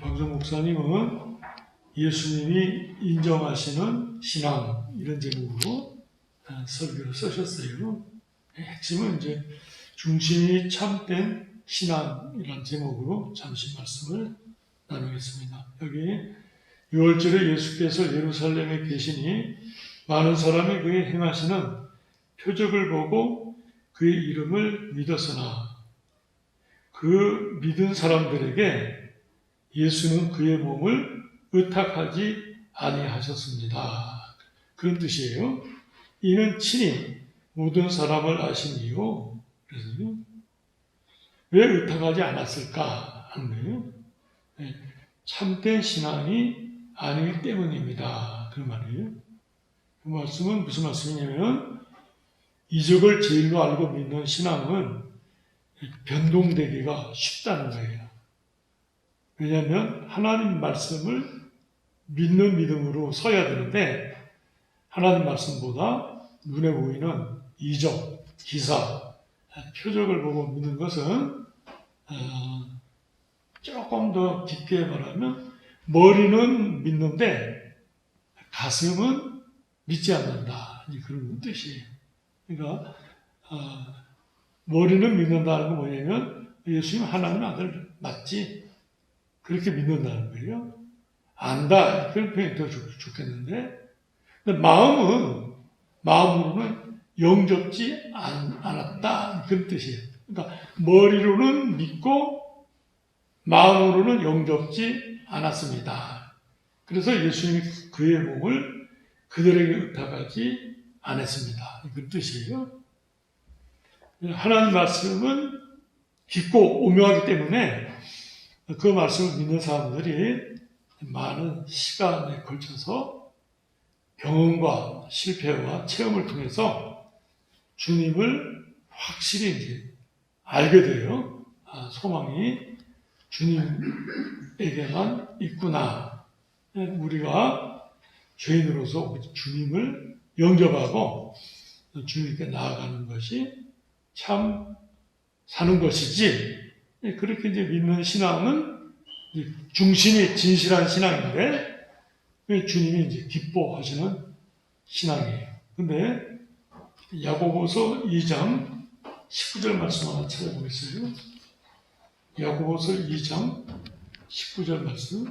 박정 목사님은 예수님이 인정하시는 신앙 이런 제목으로 아, 설교를 쓰셨어요. 핵심은 이제 중심이 참된 신앙이라는 제목으로 잠시 말씀을 나누겠습니다. 여기 6월절에 예수께서 예루살렘에 계시니 많은 사람이 그의 행하시는 표적을 보고 그의 이름을 믿었으나 그 믿은 사람들에게 예수는 그의 몸을 의탁하지 아니하셨습니다. 그런 뜻이에요. 이는 친히 모든 사람을 아시니요. 그래서 왜 의탁하지 않았을까 하는 거예요. 네, 참된 신앙이 아니기 때문입니다. 그 말이에요. 그 말씀은 무슨 말씀이냐면 이적을 제일로 알고 믿는 신앙은 변동되기가 쉽다는 거예요. 왜냐하면 하나님 말씀을 믿는 믿음으로 서야 되는데 하나님 말씀보다 눈에 보이는 이적, 기사, 표적을 보고 믿는 것은 어, 조금 더 깊게 말하면 머리는 믿는데 가슴은 믿지 않는다. 그런 뜻이에요. 그러니까 어, 머리는 믿는다는 건 뭐냐면 예수님 하나님 아들 맞지? 그렇게 믿는다는 거예요. 안다. 그런 표현이 더 좋, 좋겠는데. 근데 마음은, 마음으로는 영접지 않, 않았다. 그런 뜻이에요. 그러니까 머리로는 믿고 마음으로는 영접지 않았습니다. 그래서 예수님이 그의 몸을 그들에게 의탁하지 않았습니다. 그런 뜻이에요. 하나님 말씀은 깊고 오묘하기 때문에 그 말씀을 믿는 사람들이 많은 시간에 걸쳐서 경험과 실패와 체험을 통해서 주님을 확실히 이제 알게 돼요. 아, 소망이 주님에게만 있구나. 우리가 죄인으로서 주님을 영접하고 주님께 나아가는 것이 참 사는 것이지 그렇게 이제 믿는 신앙은 중심이 진실한 신앙인데 주님이 이제 기뻐하시는 신앙이에요. 근데 야고보서 2장 19절 말씀 하나 찾아보겠어요. 야고보서 2장 19절 말씀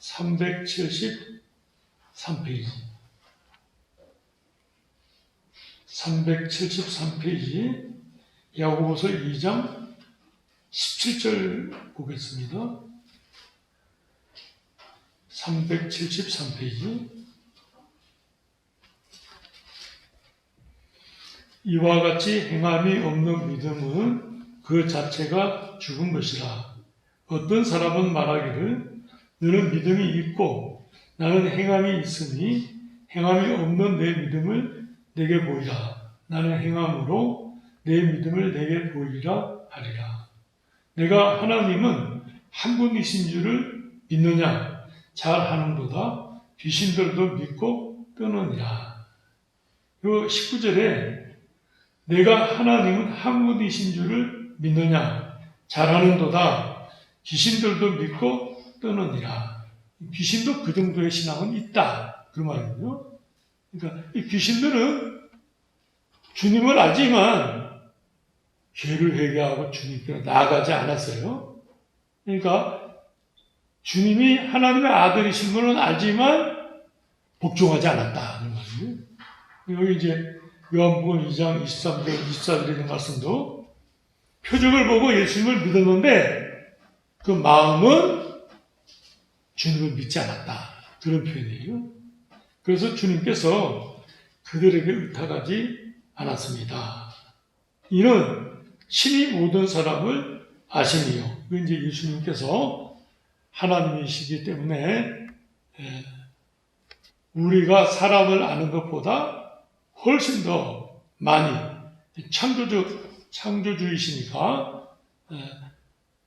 373페이지 373페이지 야고보서 2장 17절 보겠습니다. 373페이지. 이와 같이 행함이 없는 믿음은 그 자체가 죽은 것이라. 어떤 사람은 말하기를 너는 믿음이 있고 나는 행함이 있으니 행함이 없는 내 믿음을 내게 보이라. 나는 행함으로 내 믿음을 내게 보이라 하리라. 내가 하나님은 한 분이신 줄을 믿느냐? 잘 하는도다. 귀신들도 믿고 떠느니라. 그 19절에 내가 하나님은 한 분이신 줄을 믿느냐? 잘 하는도다. 귀신들도 믿고 떠느니라. 귀신도 그 정도의 신앙은 있다. 그 말이에요. 그러니까 이 귀신들은 주님을 알지만 죄를 회개하고 주님께 나아가지 않았어요. 그러니까 주님이 하나님의 아들이신 것은 알지만 복종하지 않았다는 말이에요. 여기 이제 요한복음 2장 23절, 24절에 있는 말씀도 표적을 보고 예수님을 믿었는데 그 마음은 주님을 믿지 않았다. 그런 표현이에요. 그래서 주님께서 그들에게 의탁하지 않았습니다. 이는 친히 모든 사람을 아시니요. 그 이제 예수님께서 하나님이시기 때문에 우리가 사람을 아는 것보다 훨씬 더 많이 창조주 창조주이시니까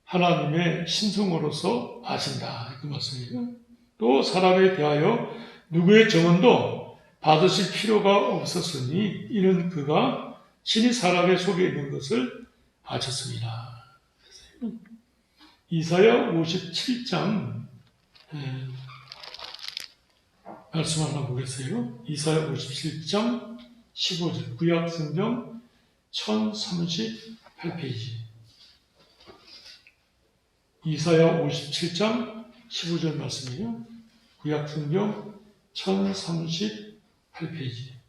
하나님의 신성으로서 아신다 그 말씀이에요. 또 사람에 대하여 누구의 정언도 받으실 필요가 없었으니 이는 그가 친히 사람의 속에 있는 것을 아셨습니다. 이사야 57장 예, 말씀 하나 보겠어요. 이사야 57장 15절 구약 성경 1038페이지 이사야 57장 15절 말씀이에요. 구약 성경 1038페이지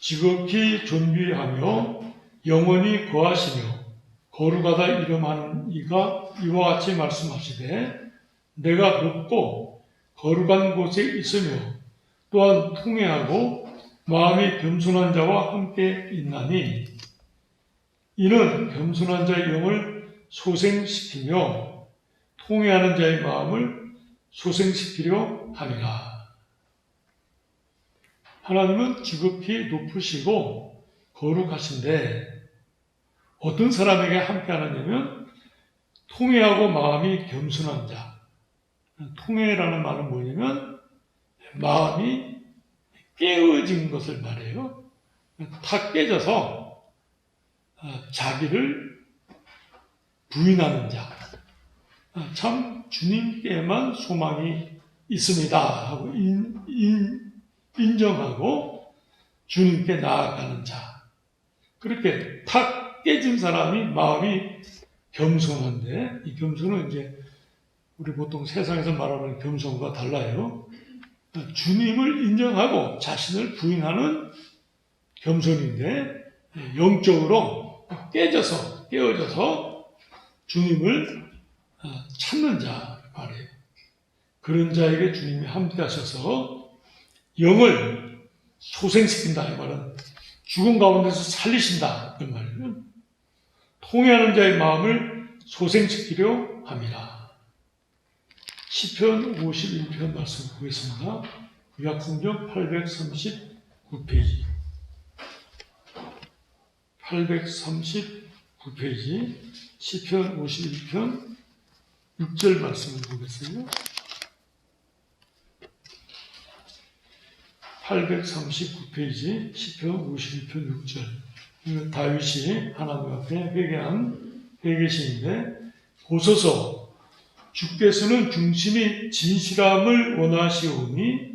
지극히 존귀하며 영원히 거하시며 거룩하다 이름하는 이가 이와 같이 말씀하시되 내가 높고 거룩한 곳에 있으며 또한 통회하고 마음이 겸손한 자와 함께 있나니 이는 겸손한 자의 영을 소생시키며 통회하는 자의 마음을 소생시키려 함이라. 하나님은 지극히 높으시고 거룩하신데 어떤 사람에게 함께 하느냐면 통회하고 마음이 겸손한 자. 통회라는 말은 뭐냐면 마음이 깨어진 것을 말해요. 탁 깨져서 어, 자기를 부인하는 자. 어, 참 주님께만 소망이 있습니다 하고 인, 인, 인정하고 주님께 나아가는 자. 그렇게 탁 깨진 사람이 마음이 겸손한데 이 겸손은 이제 우리 보통 세상에서 말하는 겸손과 달라요. 주님을 인정하고 자신을 부인하는 겸손인데 영적으로 깨져서 깨어져서 주님을 찾는 자 말이에요. 그런 자에게 주님이 함께 하셔서 영을 소생시킨다 이 말은 죽은 가운데서 살리신다 그 말이에요. 통해하는 자의 마음을 소생시키려 함이라. 시편 51편 말씀 보겠습니다. 구약 성경 839페이지. 839페이지 시편 51편 6절 말씀을 보겠어요. 839페이지 시편 51편 6절. 이거 다윗이 하나님 앞에 회개한 회개시인데 보소서 주께서는 중심이 진실함을 원하시오니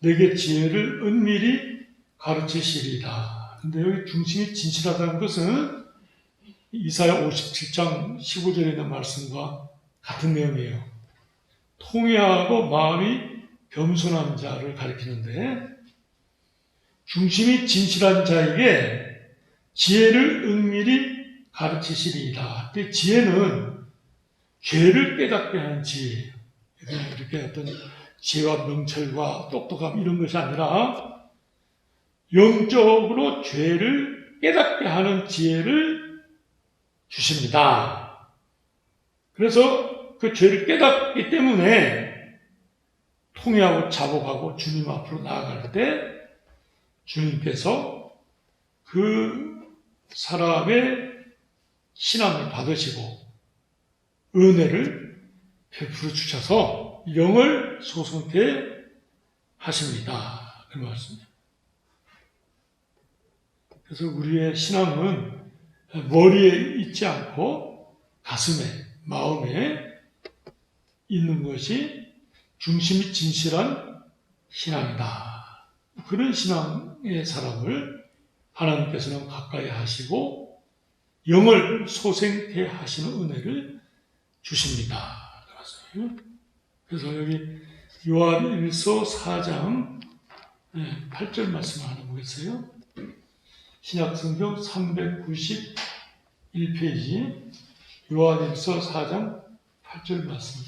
내게 지혜를 은밀히 가르치시리다. 근데 여기 중심이 진실하다는 것은 이사야 57장 15절에 있는 말씀과 같은 내용이에요. 통회하고 마음이 겸손한 자를 가리키는데 중심이 진실한 자에게 지혜를 은밀히 가르치시리이다. 근데 지혜는 죄를 깨닫게 하는 지혜. 이렇게 어떤 지혜와 명철과 똑똑함 이런 것이 아니라 영적으로 죄를 깨닫게 하는 지혜를 주십니다. 그래서 그 죄를 깨닫기 때문에 통회하고 자복하고 주님 앞으로 나아갈 때 주님께서 그 사람의 신앙을 받으시고 은혜를 베풀어 주셔서 영을 소송케 하십니다. 그 말씀이에요. 그래서 우리의 신앙은 머리에 있지 않고 가슴에, 마음에 있는 것이 중심이 진실한 신앙이다. 그런 신앙 의 사람을 하나님께서는 가까이 하시고 영을 소생케 하시는 은혜를 주십니다. 그래서 여기 요한 1서 4장 8절 말씀 하나 보겠어요? 신약 성경 391페이지 요한 1서 4장 8절 말씀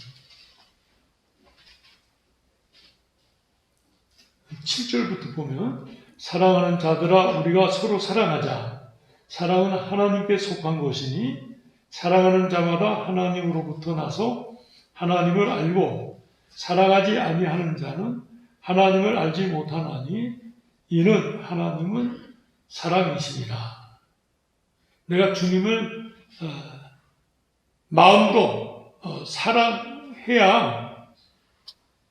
7절부터 보면 사랑하는 자들아 우리가 서로 사랑하자. 사랑은 하나님께 속한 것이니 사랑하는 자마다 하나님으로부터 나서 하나님을 알고 사랑하지 아니하는 자는 하나님을 알지 못하나니 이는 하나님은 사랑이시니라. 내가 주님을 어, 마음으로 어, 사랑해야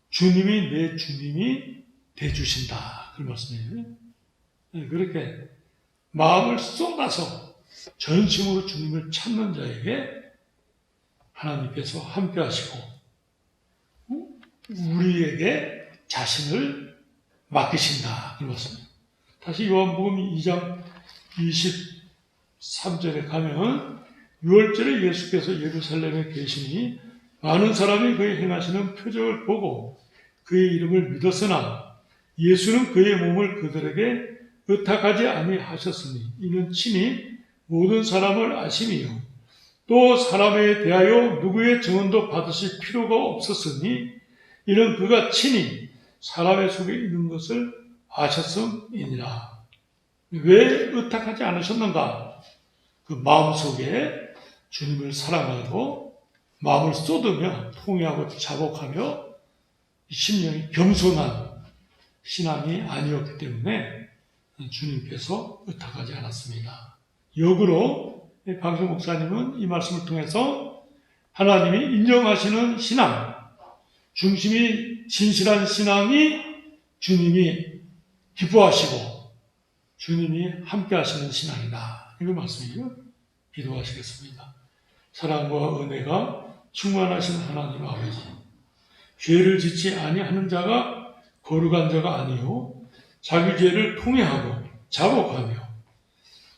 주님이 내 주님이 돼 주신다. 그 말씀이에요. 네, 그렇게 마음을 쏟아서 전심으로 주님을 찾는 자에게 하나님께서 함께 하시고 우리에게 자신을 맡기신다. 이 말씀입니다. 다시 요한복음 2장 23절에 가면 6월절에 예수께서 예루살렘에 계시니 많은 사람이 그의 행하시는 표적을 보고 그의 이름을 믿었으나 예수는 그의 몸을 그들에게 의탁하지 아니하셨으니 이는 친히 모든 사람을 아심이요 또 사람에 대하여 누구의 증언도 받으실 필요가 없었으니 이는 그가 친히 사람의 속에 있는 것을 아셨음이니라. 왜 의탁하지 않으셨는가? 그 마음속에 주님을 사랑하고 마음을 쏟으며 통회하고 자복하며 심령이 겸손한 신앙이 아니었기 때문에 주님께서 의탁하지 않았습니다. 역으로 방송 목사님은 이 말씀을 통해서 하나님이 인정하시는 신앙, 중심이 진실한 신앙이 주님이 기뻐하시고 주님이 함께 하시는 신앙이다. 이걸 말씀이요. 기도하시겠습니다. 사랑과 은혜가 충만하신 하나님 아버지. 죄를 짓지 아니하는 자가 거룩한 자가 아니요 자기 죄를 통회하고 자복하며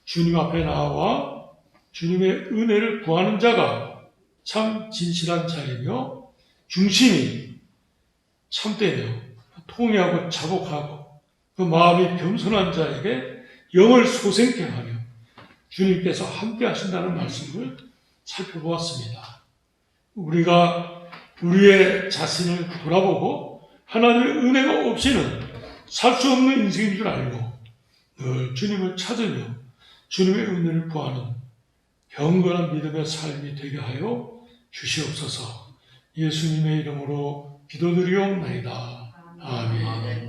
주님 앞에 나와 주님의 은혜를 구하는 자가 참 진실한 자이며 중심이 참되며 통회하고 자복하고 그 마음이 겸손한 자에게 영을 소생케 하며 주님께서 함께 하신다는 말씀을 살펴보았습니다. 우리가 우리의 자신을 돌아보고 하나님의 은혜가 없이는 살 수 없는 인생인 줄 알고 늘 주님을 찾으며 주님의 은혜를 구하는 경건한 믿음의 삶이 되게 하여 주시옵소서 예수님의 이름으로 기도드리옵나이다. 아멘.